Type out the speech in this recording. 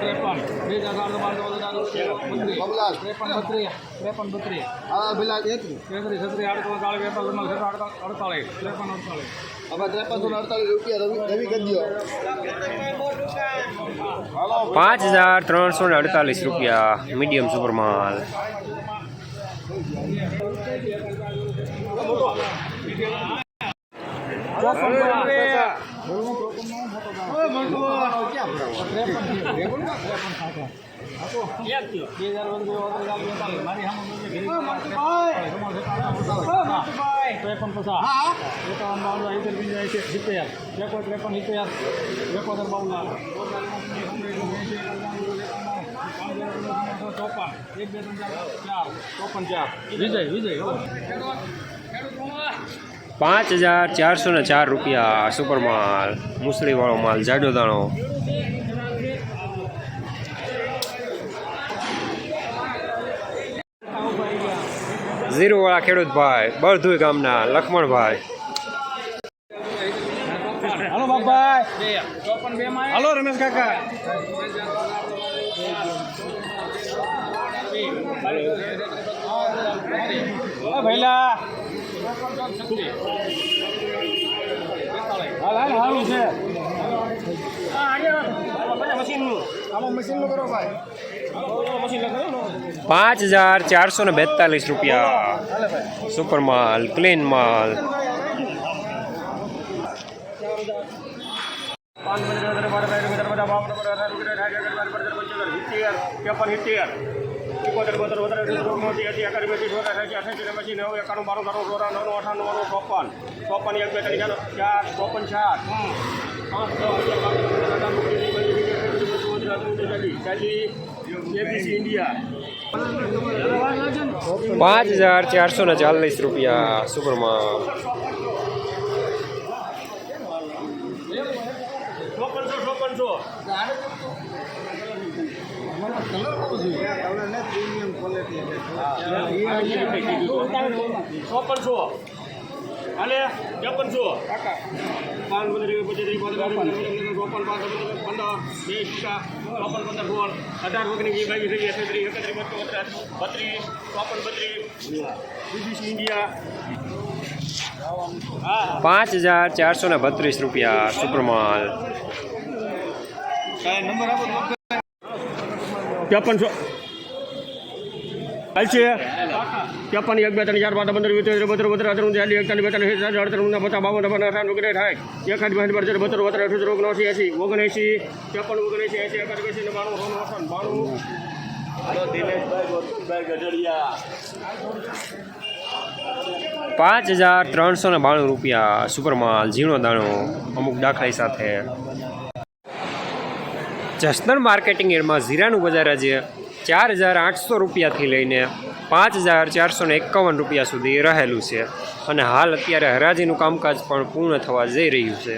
ત્રેપન. બે હજાર ચારસો બારસો ત્રેપન બત્રીસ. ત્રેપન બત્રીસ. પેલા તેત્રીસ. તેત્રીસ છત્રીસ આડત્રીસ ચાલીસ બેતાલીસ અડતાલીસ ત્રેપન અડતાલીસ. હવે ત્રેપનસો અડતાલીસ રૂપિયા રવિ રવિ કરી દો પાંચ હજાર ત્રણસો ને અડતાલીસ રૂપિયા મીડિયમ સુપર માલ. ત્રેપન પચાસ એકાવન બાવન સિત્તેર પંચ્યાસી સિત્તેર એકો ત્રેપન સિત્તેર એકોતેર બાવન ચોપન એક બે ચાર. ચોપન, ચાર. વિજય વિજય પાંચ હજાર ચારસો ને ચાર રૂપિયા સુપર માલ, મુસળીવાળો માલ, જાડો દાણો. ઝીરોવાળા ખેડૂતભાઈ બળધુઈ ગામના, લખમણભાઈ. હલો બાપભાઈ. હાલો રમેશ કાકા. ભૈલા હાલ પાંચ હજાર ચારસો ને બેતાલીસ રૂપિયા. સુપર માલ ક્લીન માલ. પાંચ તેર એકોતેર બોતેર બોતેર ઓગણસી એસી ચોસઠ અઠાસી અઠાસી નેવ્યાસી નેવું એકાણું બારું ત્રણ ચોરા નવ અઠાણું નવ્વાણું ચોપન ચોપન એક બે ત્રણ ચાર ચોપન ચાર પાંચ હજાર ચારસો ને ચાલીસ રૂપિયા સુપરમાં ચોપનસો વીસ બાવીસ એકવીસ બાવીસ ત્રેવીસ ચાલીસ એબીસી ઇન્ડિયા પાંચ હજાર ચોપનસો ચોપનસો ચોપનસો અને ત્રેપનસો પાંચ પંદર પચીસ ચોપન પાંચ પંદર સિક્કા ચોપન પંદર સોળ અઢાર ઓગણીસ બાવીસ ત્રીસ એકત્રીસ એકત્રીસ બત્રીસ બત્રીસ ચોપન બત્રીસ બીબીસી ઇન્ડિયા પાંચ હજાર ચારસો ને બત્રીસ રૂપિયા સુપ્રમાલ. નંબર આપો ત્રેપનસો હાલશે ત્રેપન એક બે ત્રણ ચાર પાંચ પંદર વીસ ત્રીસ બત્રીસ બત્રીસ અઠાણું ચાલીસ એકતાલીસ બેતાલીસ સાઠ અડતાલીસ પચાસ બાવન ત્રેપન અઠાણું ઓગણીસ થાય એકાદ બે બત્રીસ બત્રીસ બત્રીસ અઠ્યોતેર ઓગણસી એસી ઓગણએંસી એકાદ બેસી બાણું બાણું સોનું અઠાવન બાણું પાંચ હજાર ત્રણસો ને બાણું રૂપિયા સુપરમાલ ઝીણો દાણો અમુક દાખલા સાથે જસદણ માર્કેટિંગ એડમાં ઝીરાનું બજાર આજે ચાર હજાર આઠસો રૂપિયાથી લઈને પાંચ હજાર ચારસો એકાવન રૂપિયા સુધી રહેલું છે. અને હાલ અત્યારે હરાજીનું કામકાજ પણ પૂર્ણ થવા જઈ રહ્યું છે.